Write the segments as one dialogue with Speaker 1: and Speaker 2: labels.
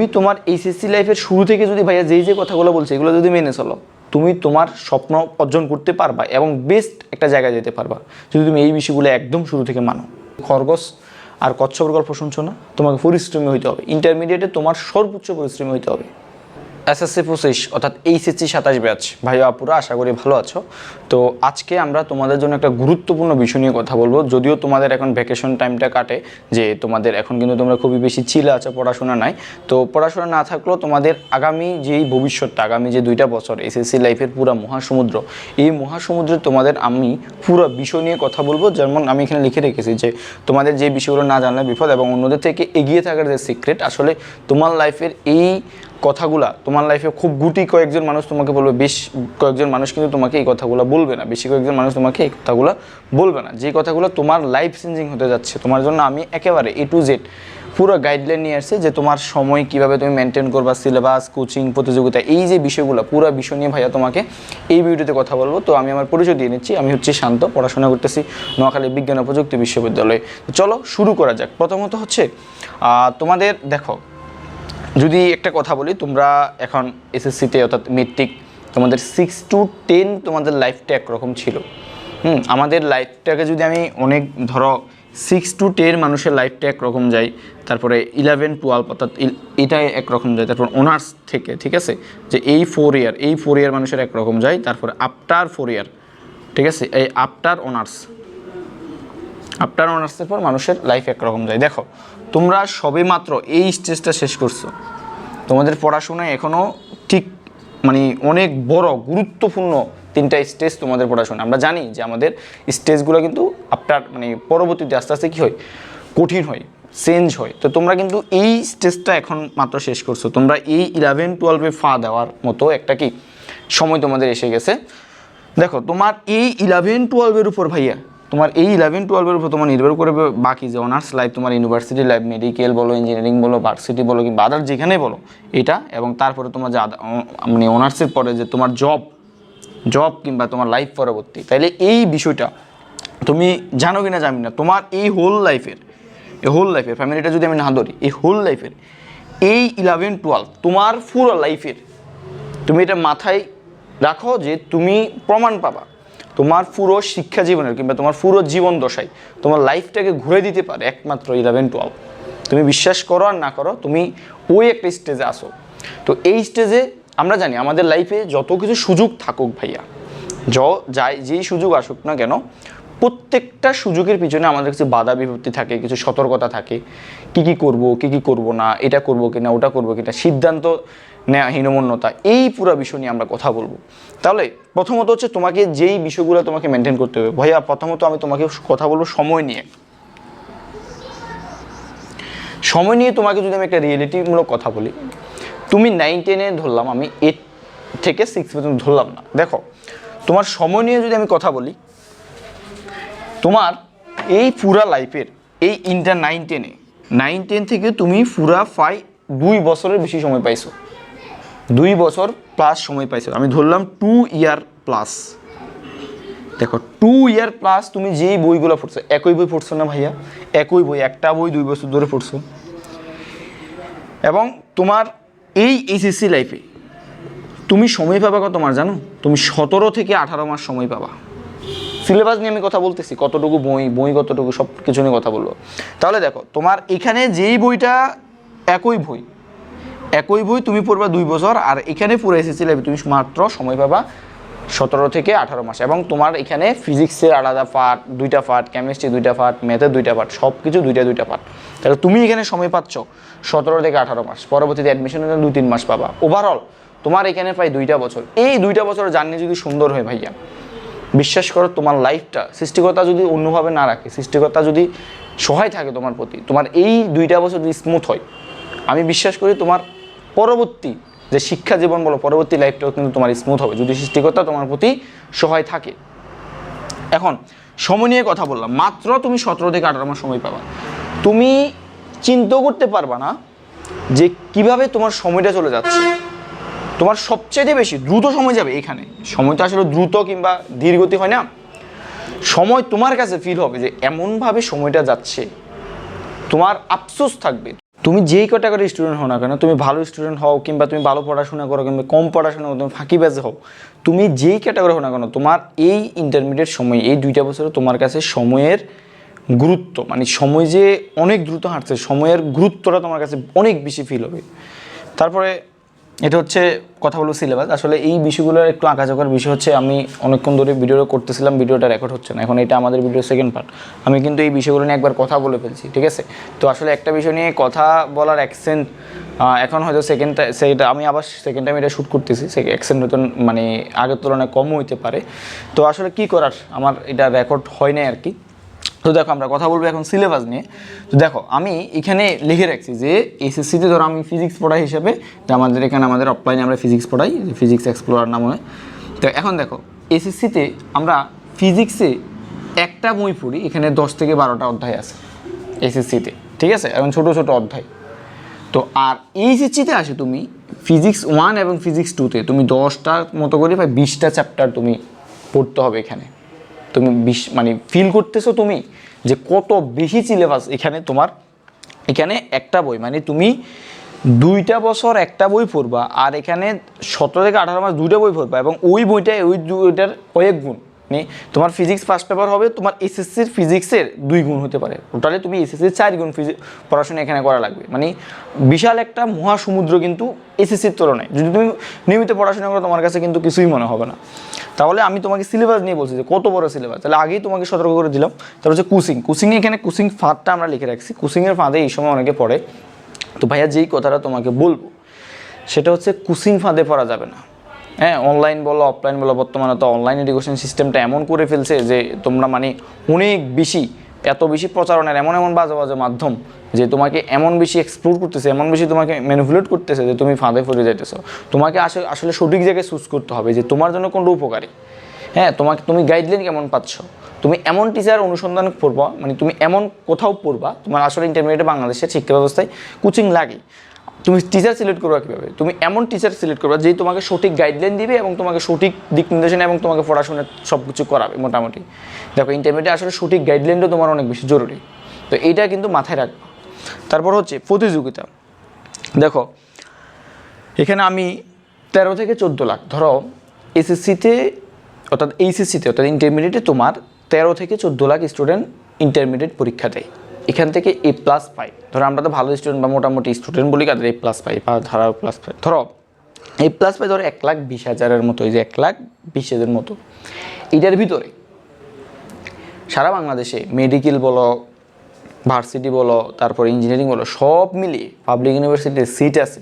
Speaker 1: তুমি তোমার এইচএসসি লাইফের শুরু থেকে যদি ভাইয়া যেই যে কথাগুলো বলছে, এগুলো যদি মেনে চলো, তুমি তোমার স্বপ্ন অর্জন করতে পারবা এবং বেস্ট একটা জায়গায় যেতে পারবা। যদি তুমি এই বিষয়গুলো একদম শুরু থেকে মানো। খরগোশ আর কচ্ছপের গল্প শুনছো না? তোমাকে পরিশ্রমী হইতে হবে। ইন্টারমিডিয়েটে তোমার সর্বোচ্চ পরিশ্রমী হইতে হবে। এসএসসি পঁচিশ অর্থাৎ এইচএসসি সাতাশ ব্যাচ। ভাইয়া আপুরা, আশা করি ভালো আছো। তো আজকে আমরা তোমাদের জন্য একটা গুরুত্বপূর্ণ বিষয় নিয়ে কথা বলব। যদিও তোমাদের এখন ভ্যাকেশন টাইমটা কাটে, যে তোমাদের এখন কিন্তু তোমরা খুবই বেশি চিলে আছো পড়াশোনা নাই। তো পড়াশোনা না থাকলেও তোমাদের আগামী যেই ভবিষ্যৎটা, আগামী যে দুইটা বছর এসএসসি লাইফের পুরো মহাসমুদ্র, এই মহাসমুদ্রে তোমাদের আমি পুরো বিষয় নিয়ে কথা বলব। যেমন আমি এখানে লিখে রেখেছি যে, তোমাদের যে বিষয়গুলো না জানলে বিপদ এবং অন্যদের থেকে এগিয়ে থাকার যে সিক্রেট আসলে তোমার লাইফের এই কথাগুলা তোমার লাইফে খুব গুটি কয়েকজন মানুষ তোমাকে বলবে, বেশ কয়েকজন মানুষ কিন্তু তোমাকে এই কথাগুলো বলবে না, বেশি কয়েকজন মানুষ তোমাকে এই কথাগুলো বলবে না। যে কথাগুলো তোমার লাইফ চেঞ্জিং হতে যাচ্ছে, তোমার জন্য আমি একেবারে এ টু জেড পুরো গাইডলাইন নিয়ে আসছে যে তোমার সময় কীভাবে তুমি মেনটেন করবা সিলেবাস কোচিং প্রতিযোগিতা, এই যে বিষয়গুলো, পুরো বিষয় নিয়ে ভাইয়া তোমাকে এই ভিডিওতে কথা বলব। তো আমি আমার পরিচয় দিয়ে নিচ্ছি, আমি হচ্ছে শান্ত, পড়াশোনা করতেছি নোয়াখালী বিজ্ঞান ও প্রযুক্তি বিশ্ববিদ্যালয়ে। চলো শুরু করা যাক। প্রথমত হচ্ছে তোমাদের দেখো যদি একটা কথা বলি, তোমরা এখন এসএসসিতে অর্থাৎ মেট্রিক, তোমাদের সিক্স টু টেন তোমাদের লাইফটা একরকম ছিল। হুম, আমাদের লাইফটাকে যদি আমি অনেক, ধরো সিক্স টু টেন মানুষের লাইফটা একরকম যায় তারপরে ইলেভেন টুয়েলভ অর্থাৎ এটাই একরকম যায় তারপর অনার্স থেকে, ঠিক আছে? যে এই ফোর ইয়ার এই ফোর ইয়ার মানুষের একরকম যায় তারপরে আফটার ফোর ইয়ার ঠিক আছে? এই আফটার অনার্স আফটার অনার্সের পর মানুষের লাইফ একরকম যায় দেখো তোমরা সবে মাত্র এই স্টেজটা শেষ করছ। তোমাদের পড়াশোনায় এখনও ঠিক মানে অনেক বড়, গুরুত্বপূর্ণ তিনটা স্টেজ তোমাদের পড়াশোনা আমরা জানি যে আমাদের স্টেজগুলো কিন্তু আপনার মানে পরবর্তীতে আস্তে আস্তে কী হয়? কঠিন হয় চেঞ্জ হয়। তো তোমরা কিন্তু এই স্টেজটা এখন মাত্র শেষ করছ। তোমরা এই ইলেভেন টুয়েলভে ফা দেওয়ার মতো একটা কি? সময় তোমাদের এসে গেছে। দেখো, তোমার এই ইলেভেন টুয়েলভের উপর ভাইয়া তোমার এই ইলেভেন টুয়েলভের উপর তোমার নির্ভর করবে বাকি যে অনার্স লাইফ তোমার ইউনিভার্সিটি লাইফ মেডিকেল বলো ইঞ্জিনিয়ারিং বলো ভার্সিটি বলো, কিংবা আদার যেখানে বলো, এটা এবং তারপরে তোমার যে মানে অনার্সের পরে যে তোমার জব জব কিংবা তোমার লাইফ পরবর্তী। তাইলে এই বিষয়টা তুমি জানো কিনা জানি না। তোমার এই হোল লাইফের এই হোল লাইফের ফ্যামিলিটা যদি আমি না ধরি, এই হোল লাইফের এই ইলেভেন টুয়েলভ তোমার পুরো লাইফের তুমি এটা মাথায় রাখো যে তুমি প্রমাণ পাবা। তোমার পুরো শিক্ষা জীবনের কিংবা তোমার পুরো জীবন দশায় তোমার লাইফটাকে ঘুরে দিতে পারে একমাত্র ইলেভেন টুয়েলভ তুমি বিশ্বাস করো আর না করো, তুমি ওই একটা স্টেজে আসো। তো এই স্টেজে আমরা জানি আমাদের লাইফে যত কিছু সুযোগ থাকুক ভাইয়া, য, যাই, যেই সুযোগ আসুক না কেন, প্রত্যেকটা সুযোগের পিছনে আমাদের কিছু বাধা বিপত্তি থাকে, কিছু সতর্কতা থাকে। কি কি করব, কি কি করব না, এটা করব কিনা, ওটা করব কি না সিদ্ধান্ত নেওয়া হীনমন্যতা এই পুরো বিষয় নিয়ে আমরা কথা বলব। তাহলে প্রথমত হচ্ছে তোমাকে যেই বিষয়গুলো তোমাকে মেনটেন করতে হবে, ভাইয়া প্রথমত আমি তোমাকে কথা বলব সময় নিয়ে। সময় নিয়ে তোমাকে যদি আমি একটা রিয়েলিটিমূলক কথা বলি, তুমি নাইন টেনে ধরলাম, আমি এইট থেকে সিক্স পর্যন্ত ধরলাম না। দেখো, তোমার সময় নিয়ে যদি আমি কথা বলি, তোমার এই পুরা লাইফের এই ইন্টার নাইন টেনে নাইন টেন থেকে তুমি পুরা ফাই দুই বছরের বেশি সময় পাইছো। দুই বছর প্লাস সময় পাইছো। আমি ধরলাম টু ইয়ার প্লাস দেখো টু ইয়ার প্লাস তুমি যেই বইগুলো পড়ছো, একই বই পড়ছো না ভাইয়া? একই বই, একটা বই দুই বছর ধরে পড়ছো। এবং তোমার এই এইচএসসি লাইফে তুমি সময় পাবা কত মাস জানো? তুমি সতেরো থেকে আঠারো মাস সময় পাবা। সিলেবাস নিয়ে আমি কথা বলতেছি, কতটুকু বই বই কতটুকু সব কিছু নিয়ে কথা বলব। তাহলে দেখো, তোমার এখানে যেই বইটা একই বই একই বই তুমি পড়বা দুই বছর, আর এখানে এসএসসি লাইফে তুমি মাত্র সময় পাবা সতেরো থেকে আঠারো মাস। এবং তোমার এখানে ফিজিক্সের আলাদা পার্ট দুইটা পার্ট কেমিস্ট্রি দুইটা পার্ট ম্যাথের দুইটা পার্ট সব কিছু দুইটা দুইটা পার্ট তাহলে তুমি এখানে সময় পাচ্ছ সতেরো থেকে আঠারো মাস। পরবর্তীতে অ্যাডমিশনের জন্য দুই তিন মাস পাবা। ওভারঅল তোমার এখানে প্রায় দুইটা বছর। এই দুইটা বছর জার্নি যদি সুন্দর হয় ভাইয়া, বিশ্বাস করো তোমার লাইফটা সৃষ্টিকর্তা যদি অন্যভাবে না রাখে, সৃষ্টিকর্তা যদি সহায় থাকে তোমার প্রতি, তোমার এই দুইটা বছর যদি স্মুথ হয়, আমি বিশ্বাস করি তোমার পরবর্তী যে শিক্ষা জীবন বলো, পরবর্তী লাইফটাও কিন্তু তোমার স্মুথ হবে। যদি সৃষ্টিকর্তা তোমার প্রতি সহায় থাকে। এখন, সময় নিয়ে কথা বললাম। মাত্র তুমি সতেরো থেকে আঠারো মাস সময় পাবা। তুমি চিন্তাও করতে পারবা না যে কীভাবে তোমার সময়টা চলে যাচ্ছে। তোমার সবচেয়ে বেশি দ্রুত সময় যাবে এখানে। সময় তো আসলে দ্রুত কিংবা ধীরগতি হয় না। সময় তোমার কাছে ফিল হবে যে এমনভাবে সময়টা যাচ্ছে। তোমার আফসোস থাকবে। তুমি যেই ক্যাটাগরি স্টুডেন্ট হও না কেন, তুমি ভালো স্টুডেন্ট হও কিংবা তুমি ভালো পড়াশোনা করো কিংবা কম পড়াশোনা করো, তুমি ফাঁকিবাজ হও, তুমি যেই ক্যাটাগরি হও না কেন, তোমার এই ইন্টারমিডিয়েট সময়, এই দুইটা বছরে তোমার কাছে সময়ের গুরুত্ব মানে সময় যে অনেক দ্রুত হাঁটছে, সময়ের গুরুত্বটা তোমার কাছে অনেক বেশি ফিল হবে। তারপরে এটা হচ্ছে কথা বলব সিলেবাস আসলে এই বিষয়গুলোর একটু আঁকাঝোকার বিষয় হচ্ছে, আমি অনেকক্ষণ ধরে ভিডিওটা করতেছিলাম, ভিডিওটা রেকর্ড হচ্ছে না। এখন এটা আমাদের ভিডিও সেকেন্ড পার্ট আমি কিন্তু এই বিষয়গুলো নিয়ে একবার কথা বলে ফেলছি, ঠিক আছে? তো আসলে একটা বিষয় নিয়ে কথা বলার অ্যাকসেন্ট এখন হয়তো সেকেন্ড সেটা আমি আবার সেকেন্ড টাইম এটা শ্যুট করতেছি। সে অ্যাকসেন্ট হয়তো মানে আগের তুলনায় কম হইতে পারে। তো আসলে কি করার? আমার এটা রেকর্ড হয় নাই আর কি। তো দেখো আমরা কথা বলব এখন সিলেবাস নিয়ে। তো দেখো, আমি এখানে লিখে রাখছি যে এসএসসিতে ধরো আমি ফিজিক্স পড়াই হিসেবে, যে আমাদের এখানে আমাদের অফলাইনে আমরা ফিজিক্স পড়াই ফিজিক্স এক্সপ্লোরার নাম তো এখন দেখো এসএসসিতে আমরা ফিজিক্সে একটা বই পড়ি, এখানে দশ থেকে বারোটা অধ্যায় আছে এসএসসিতে ঠিক আছে? এখন ছোটো ছোটো অধ্যায়। তো আর এইচএসসিতে আসে তুমি ফিজিক্স ওয়ান এবং ফিজিক্স টুতে তুমি দশটার মতো করে প্রায় বিশটা চ্যাপ্টার তুমি পড়তে হবে এখানে। তুমি বিশ মানে ফিল করতেছো তুমি যে কত বেশি সিলেবাস এখানে তোমার, এখানে একটা বই মানে তুমি দুইটা বছর একটা বই পড়বা আর এখানে সতেরো থেকে আঠারো মাস দুইটা বই পড়বা এবং ওই বইটা ওই দুইটার কয়েক গুণ। মানে তোমার ফিজিক্স ফার্স্ট পেপার হবে, তোমার এসএসসির ফিজিক্সের দুই গুণ হতে পারে। টোটালি তুমি এসএসসির চার গুণ পড়াশোনা এখানে করা লাগবে। মানে বিশাল একটা মহাসমুদ্র কিন্তু এসএসসির তুলনায়। যদি তুমি নিয়মিত পড়াশোনা করো, তোমার কাছে কিন্তু কিছুই মনে হবে না। তাহলে আমি তোমাকে সিলেবাস নিয়ে বলছি যে, কত বড় সিলেবাস তাহলে আগেই তোমাকে সতর্ক করে দিলাম। তারপর হচ্ছে কুসিং কুসিং এখানে কুসিং ফাঁদটা আমরা লিখে রাখছি। কুসিংয়ের ফাঁদে এই সময় অনেকে পড়ে। তো ভাইয়া যেই কথাটা তোমাকে বলব, সেটা হচ্ছে কুসিং ফাঁদে পড়া যাবে না। হ্যাঁ অনলাইন বলো অফলাইন বলো, বর্তমানে তো অনলাইন এডুকেশন সিস্টেমটা এমন করে ফেলছে যে তোমরা মানে অনেক বেশি, এত বেশি প্রচারণের এমন এমন বাজে বাজে মাধ্যম যে তোমাকে এমন বেশি এক্সপ্লোর করতেছে, এমন বেশি তোমাকে ম্যানিপুলেট করতেছে যে তুমি ফাঁদে পড়ে যাইতেছো। তোমাকে আসলে আসলে সঠিক জায়গায় চুজ করতে হবে যে তোমার জন্য কোনটা উপকারী। হ্যাঁ তোমাকে, তুমি গাইডলাইন কেমন পাচ্ছ? তুমি এমন টিচার অনুসন্ধান করবা মানে তুমি এমন কোথাও পড়বা, তোমার আসলে ইন্টারমিডিয়েটে বাংলাদেশের শিক্ষা ব্যবস্থায় কোচিং লাগে। তুমি টিচার সিলেক্ট করবা কীভাবে? তুমি এমন টিচার সিলেক্ট করবা যেই তোমাকে সঠিক গাইডলাইন দিবে এবং তোমাকে সঠিক দিক নির্দেশনা এবং তোমাকে পড়াশোনা সব কিছু করাবে মোটামুটি। দেখো ইন্টারমিডিয়েটে আসলে সঠিক গাইডলাইনটা তোমার অনেক বেশি জরুরি। তো এইটা কিন্তু মাথায় রাখবা। তারপর হচ্ছে প্রতিযোগিতা। দেখো, এখানে আমি তেরো থেকে চোদ্দ লাখ, ধরো এসএসসিতে অর্থাৎ এইচএসসিতে অর্থাৎ ইন্টারমিডিয়েটে তোমার তেরো থেকে চোদ্দ লাখ স্টুডেন্ট ইন্টারমিডিয়েট পরীক্ষা দেয়। এখান থেকে এ প্লাস পাই। ধরো আমরা তো ভালো স্টুডেন্ট বা মোটামুটি স্টুডেন্ট বলি, কাদের এ প্লাস পাই বা ধারা প্লাস পাই। ধরো এ প্লাস পাই ধরো এক লাখ বিশ হাজারের মতো, এই যে এক লাখ বিশ হাজারের মতো। এটার ভিতরে সারা বাংলাদেশে মেডিকেল বলো ভার্সিটি বলো, তারপর ইঞ্জিনিয়ারিং বলো, সব মিলিয়ে পাবলিক ইউনিভার্সিটির সিট আছে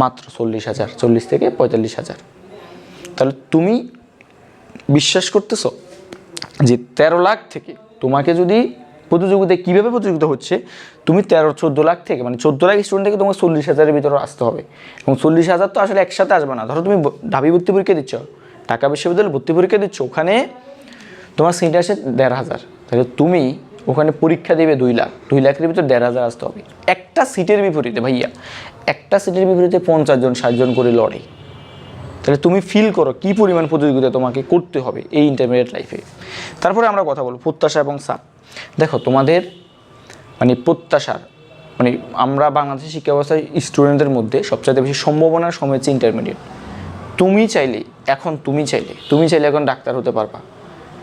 Speaker 1: মাত্র চল্লিশ হাজার, চল্লিশ থেকে পঁয়তাল্লিশ হাজার। তাহলে তুমি বিশ্বাস করতেছো যে তেরো লাখ থেকে তোমাকে যদি প্রতিযোগিতায় কীভাবে প্রতিযোগিতা হচ্ছে? তুমি তেরো, চোদ্দ লাখ থেকে মানে চোদ্দ লাখ স্টুডেন্ট থেকে তোমাকে চল্লিশ হাজারের ভিতরে আসতে হবে। এবং চল্লিশ হাজার তো আসলে একসাথে আসবে না। ধরো তুমি ঢাবি ভর্তি পরীক্ষা দিচ্ছ, ঢাকা বিশ্ববিদ্যালয়ে ভর্তি পরীক্ষা দিচ্ছ, ওখানে তোমার সিট আসে দেড় হাজার। তাহলে তুমি ওখানে পরীক্ষা দেবে দুই লাখ। দুই লাখের ভিতরে দেড় হাজার আসতে হবে। একটা সিটের বিপরীতে ভাইয়া, একটা সিটের বিপরীতে পঞ্চাশ জন, ষাট জন করে লড়ে। তাহলে তুমি ফিল করো কী পরিমাণ প্রতিযোগিতা তোমাকে করতে হবে এই ইন্টারমিডিয়েট লাইফে তারপরে আমরা কথা বলব প্রত্যাশা এবং চাপ দেখো, তোমাদের মানে প্রত্যাশার মানে আমরা বাংলাদেশের শিক্ষা ব্যবস্থায় স্টুডেন্টদের মধ্যে সবচাইতে বেশি সম্ভাবনার সময় হচ্ছে ইন্টারমিডিয়েট তুমি চাইলে, এখন তুমি চাইলে তুমি চাইলে এখন ডাক্তার হতে পারবা।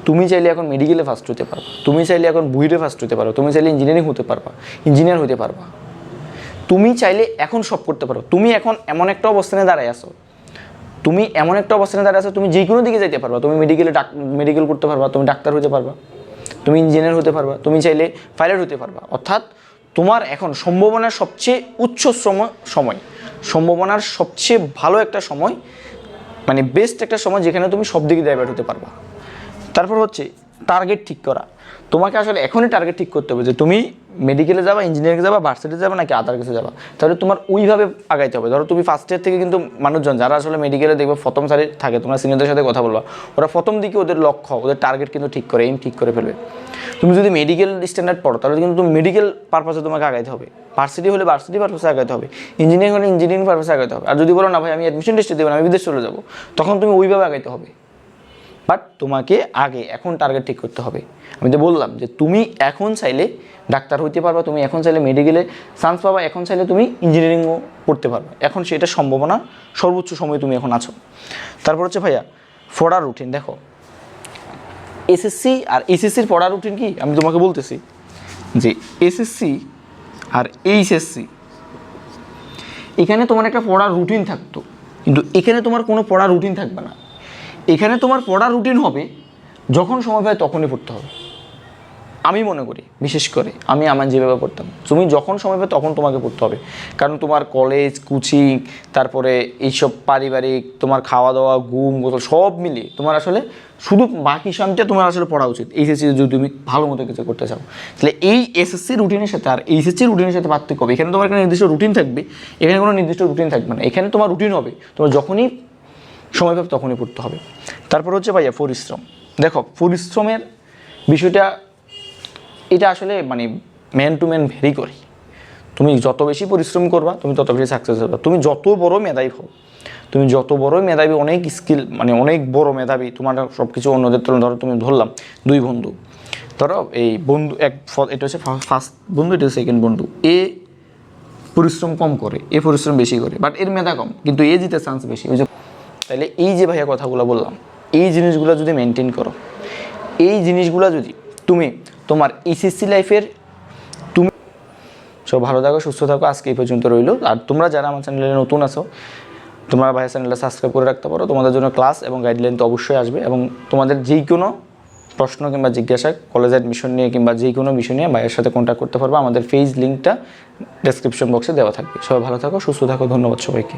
Speaker 1: তুমি চাইলে এখন মেডিকেলে ফার্স্ট হতে পারবা। তুমি চাইলে এখন বুইরে ফার্স্ট হতে পারো তুমি চাইলে ইঞ্জিনিয়ারিং হতে পারবা ইঞ্জিনিয়ার হতে পারবা। তুমি চাইলে এখন সব করতে পারো। তুমি এখন এমন একটা অবস্থানে দাঁড়ায় আসো তুমি এমন একটা অবস্থানে দাঁড়িয়ে আছো, তুমি যে কোনো দিকে যেতে পারবা। তুমি মেডিকেলে মেডিকেল করতে পারবা, তুমি ডাক্তার হতে পারবা। তুমি ইঞ্জিনিয়ার হতে পারবা, তুমি চাইলে পাইলট হতে পারবা। অর্থাৎ তোমার এখন সম্ভাবনার সবচেয়ে উচ্চ সময় সম্ভাবনার সবচেয়ে ভালো একটা সময় মানে বেস্ট একটা সময় যেখানে তুমি সব দিকে ডাইভার্ট হতে পারবা। তারপর হচ্ছে টার্গেট ঠিক করা। তোমাকে আসলে এখনই টার্গেট ঠিক করতে হবে যে তুমি মেডিকেলে যাবা ইঞ্জিনিয়ারিং যাবা ভার্সিটিতে যাবা নাকি আদার কিছু যাবা। তাহলে তোমার ওইভাবে আগাইতে হবে। ধরো তুমি ফার্স্ট ইয়ার থেকে কিন্তু মানুষজন যারা আসলে মেডিকেলে দেখবে প্রথম সারি থাকে, তোমরা সিনিয়রদের সাথে কথা বলবা, ওরা প্রথম দিকে ওদের লক্ষ্য, ওদের টার্গেট কিন্তু ঠিক করে এইম ঠিক করে ফেলবে। তুমি যদি মেডিকেল স্ট্যান্ডার্ড পড়ো, তাহলে কিন্তু তুমি মেডিকেল পারপাসে তোমাকে আগাইতে হবে। ভার্সিটি হলে ভার্সিটি পারপাসে আগাইতে হবে ইঞ্জিনিয়ারিং হলে ইঞ্জিনিয়ারিং পারপাসে আগাইতে হবে। আর যদি বলো, না ভাই, আমি অ্যাডমিশন টেস্টে দেবো না, আমি বিদেশ চলে যাব, তখন তুমি ওইভাবে আগাইতে হবে। বাট তোমাকে আগে, এখন টার্গেট ঠিক করতে হবে। আমি তো বললাম যে তুমি এখন চাইলে ডাক্তার হইতে পারবা, তুমি এখন চাইলে মেডিকেলে চান্স পাবা, এখন চাইলে তুমি ইঞ্জিনিয়ারিংও পড়তে পারবা। এখন সেটা সম্ভাবনা সর্বোচ্চ সময়ে তুমি এখন আছো। তারপর হচ্ছে ভাইয়া ফোড়া রুটিন দেখো। এসএসসি আর এসএসসির পড়া রুটিন কি? আমি তোমাকে বলতেছি যে এসএসসি আর এইচএসসি এখানে তোমার একটা পড়ার রুটিন থাকতো, কিন্তু এখানে তোমার কোনো পড়া রুটিন থাকবে না। এখানে তোমার পড়া রুটিন হবে, যখন সময় পায় তখনই পড়তে হবে। আমি মনে করি, বিশেষ করে আমি আমার যেভাবে পড়তাম। তুমি যখন সময় পাবে তখন তোমাকে পড়তে হবে। কারণ তোমার কলেজ কোচিং তারপরে এইসব পারিবারিক, তোমার খাওয়া দাওয়া ঘুম, গোসল সব মিলিয়ে তোমার আসলে শুধু বাকি সময়টা তোমার আসলে পড়া উচিত। এইচএসসি যদি তুমি ভালো মতো কিছু করতে চাও, তাহলে এই এসএসসি রুটিনের সাথে আর এইচএসসি রুটিনের সাথে পার্থক্য হবে। এখানে তোমার একটা নির্দিষ্ট রুটিন থাকবে, এখানে কোনো নির্দিষ্ট রুটিন থাকবে না। এখানে তোমার রুটিন হবে, তোমার যখনই সময় পাবে তখনই পড়তে হবে। তারপর হচ্ছে ভাইয়া পরিশ্রম। দেখো, পরিশ্রমের বিষয়টা, এটা আসলে মানে ম্যান টু ম্যান ভেরি করে তুমি যত বেশি পরিশ্রম করবা, তুমি তত বেশি সাকসেস হবে। তুমি যত বড় মেধাবী হও, তুমি যত বড় মেধাবী, অনেক স্কিল মানে অনেক বড় মেধাবী, তোমার সব কিছু অন্যদের তুলনায় ধরো তুমি ধরলাম দুই বন্ধু। ধরো এই বন্ধু, এক এটা হচ্ছে ফার্স্ট বন্ধু, এটা সেকেন্ড বন্ধু। এ পরিশ্রম কম করে, এ পরিশ্রম বেশি করে বাট এর মেধা কম, কিন্তু এ জিতে চান্স বেশি। ওই যে তাহলে এই যে ভাইয়া কথাগুলো বললাম, এই জিনিসগুলো যদি মেনটেন করো, এই জিনিসগুলো যদি তুমি তোমার এসএসসি লাইফের তুমি সব ভালো থাকো, সুস্থ থাকো, আজকে এই পর্যন্ত রইল। আর তোমরা যারা আমার চ্যানেলে নতুন আছো, তোমরা ভাইয়ের চ্যানেলটা সাবস্ক্রাইব করে রাখতে পারো। তোমাদের জন্য ক্লাস এবং গাইডলাইন তো অবশ্যই আসবে এবং তোমাদের যেই কোনো প্রশ্ন কিংবা জিজ্ঞাসা কলেজ অ্যাডমিশন নিয়ে কিংবা যে কোনো বিষয় নিয়ে ভাইয়ের সাথে কন্ট্যাক্ট করতে পারব। আমাদের ফেস লিঙ্কটা ডেসক্রিপশন বক্সে দেওয়া থাকবে। সবাই ভালো থাকো, সুস্থ থাকো, ধন্যবাদ সবাইকে।